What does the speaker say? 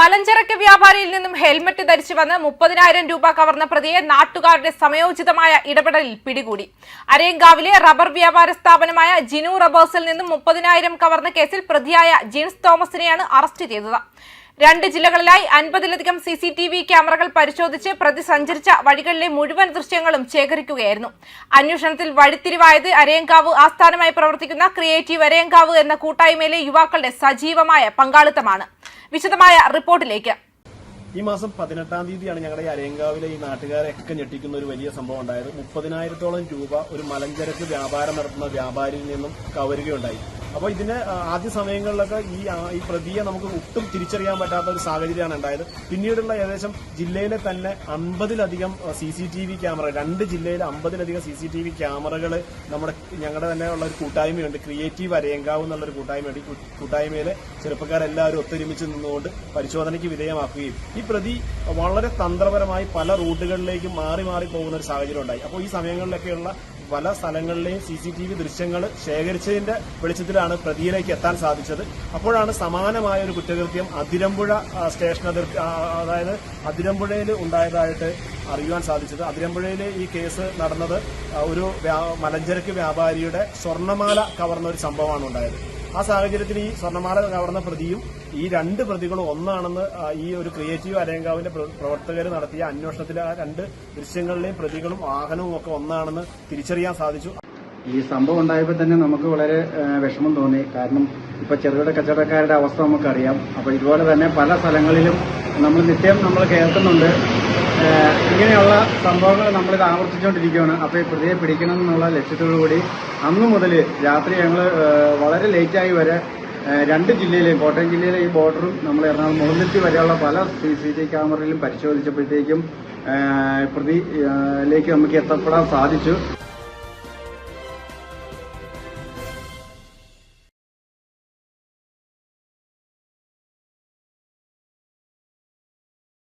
മലഞ്ചരക്ക് വ്യാപാരിയിൽ നിന്നും ഹെൽമറ്റ് ധരിച്ചു വന്ന് മുപ്പതിനായിരം രൂപ കവർന്ന പ്രതിയെ നാട്ടുകാരുടെ സമയോചിതമായ ഇടപെടലിൽ പിടികൂടി. അരയങ്കാവിലെ റബ്ബർ വ്യാപാര സ്ഥാപനമായ ജിനു റബ്ബേഴ്സിൽ നിന്നും മുപ്പതിനായിരം കവർന്ന കേസിൽ പ്രതിയായ ജിൻസ് തോമസിനെയാണ് അറസ്റ്റ് ചെയ്തത്. രണ്ട് ജില്ലകളിലായി അൻപതിലധികം സി സി ടി വി ക്യാമറകൾ പരിശോധിച്ച് പ്രതി സഞ്ചരിച്ച വഴികളിലെ മുഴുവൻ ദൃശ്യങ്ങളും ശേഖരിക്കുകയായിരുന്നു. അന്വേഷണത്തിൽ വഴിത്തിരിവായത് അരയങ്കാവ് ആസ്ഥാനമായി പ്രവർത്തിക്കുന്ന ക്രിയേറ്റീവ് അരയങ്കാവ് എന്ന കൂട്ടായ്മയിലെ യുവാക്കളുടെ സജീവമായ പങ്കാളിത്തമാണ്. വിശദമായ റിപ്പോർട്ടിലേക്ക്. ഈ മാസം പതിനെട്ടാം തീയതിയാണ് ഞങ്ങളുടെ ഈ അരയങ്കാവിലെ ഈ നാട്ടുകാരെയൊക്കെ ഞെട്ടിക്കുന്ന ഒരു വലിയ സംഭവം ഉണ്ടായത്. മുപ്പതിനായിരത്തോളം രൂപ ഒരു മലഞ്ചരക്ക് വ്യാപാരം നടത്തുന്ന വ്യാപാരിയിൽ നിന്നും കവരുകയുണ്ടായി. അപ്പോൾ ഇതിന് ആദ്യ സമയങ്ങളിലൊക്കെ ഈ ഈ പ്രതിയെ നമുക്ക് ഒട്ടും തിരിച്ചറിയാൻ പറ്റാത്ത ഒരു സാഹചര്യമാണ് ഉണ്ടായത്. പിന്നീടുള്ള ഏകദേശം ജില്ലയിലെ തന്നെ അമ്പതിലധികം C C T V camera രണ്ട് ജില്ലയിലെ അമ്പതിലധികം സി സി ടി വി ക്യാമറകൾ നമ്മുടെ ഞങ്ങളുടെ തന്നെ ഉള്ള ഒരു കൂട്ടായ്മയുണ്ട്. ക്രിയേറ്റീവ് അരയങ്കാവ് എന്നുള്ളൊരു കൂട്ടായ്മയുണ്ട്. ഈ കൂട്ടായ്മയിലെ ചെറുപ്പക്കാരെല്ലാവരും ഒത്തൊരുമിച്ച് നിന്നുകൊണ്ട് പരിശോധനയ്ക്ക് വിധേയമാക്കുകയും ഈ പ്രതി വളരെ തന്ത്രപരമായി പല റൂട്ടുകളിലേക്ക് മാറി മാറി പോകുന്ന ഒരു സാഹചര്യം ഉണ്ടായി അപ്പോൾ ഈ സമയങ്ങളിലൊക്കെയുള്ള പല സ്ഥലങ്ങളിലെയും സി സി ടി വി ദൃശ്യങ്ങൾ ശേഖരിച്ചതിന്റെ വെളിച്ചത്തിലാണ് പ്രതിയിലേക്ക് എത്താൻ സാധിച്ചത്. അപ്പോഴാണ് സമാനമായ ഒരു കുറ്റകൃത്യം അതിരമ്പുഴ സ്റ്റേഷൻ അതായത് അതിരമ്പുഴയിൽ ഉണ്ടായതായിട്ട് അറിയുവാൻ സാധിച്ചത്. അതിരമ്പുഴയിൽ ഈ കേസ് നടന്നത് ഒരു മലഞ്ചരക്ക് വ്യാപാരിയുടെ സ്വർണമാല കവർന്ന ഒരു സംഭവമാണ് ഉണ്ടായത്. ആ സാഹചര്യത്തിൽ ഈ സ്വർണമാല കവർന്ന പ്രതിയും ഈ രണ്ട് പ്രതികളും ഒന്നാണെന്ന് ഈ ഒരു ക്രിയേറ്റീവ് അരയങ്കാവിന്റെ പ്രവർത്തകർ നടത്തിയ അന്വേഷണത്തിലെ ആ രണ്ട് ദൃശ്യങ്ങളിലെയും പ്രതികളും വാഹനവും ഒക്കെ ഒന്നാണെന്ന് തിരിച്ചറിയാൻ സാധിച്ചു. ഈ സംഭവം ഉണ്ടായപ്പോൾ തന്നെ നമുക്ക് വളരെ വിഷമം തോന്നി. കാരണം ഇപ്പൊ ചെറുകിട കച്ചവടക്കാരുടെ അവസ്ഥ നമുക്കറിയാം. അപ്പൊ ഇതുപോലെ തന്നെ പല സ്ഥലങ്ങളിലും നമ്മൾ നിത്യം നമ്മൾ കേൾക്കുന്നുണ്ട്. ഇങ്ങനെയുള്ള സംഭവങ്ങൾ നമ്മളിത് ആവർത്തിച്ചുകൊണ്ടിരിക്കുകയാണ് അപ്പോൾ ഈ പ്രതിയെ പിടിക്കണം എന്നുള്ള ലക്ഷ്യത്തോടു കൂടി അന്നു മുതൽ രാത്രി ഞങ്ങൾ വളരെ ലേറ്റായി വരെ രണ്ട് ജില്ലയിലെയും കോട്ടയം ജില്ലയിലെ ഈ ബോർഡറും നമ്മൾ എറണാകുളം മുളന്തിട്ടി വരെയുള്ള പല സി സി ടി ക്യാമറയിലും പരിശോധിച്ചപ്പോഴത്തേക്കും പ്രതിയിലേക്ക് നമുക്ക് എത്തപ്പെടാൻ സാധിച്ചു.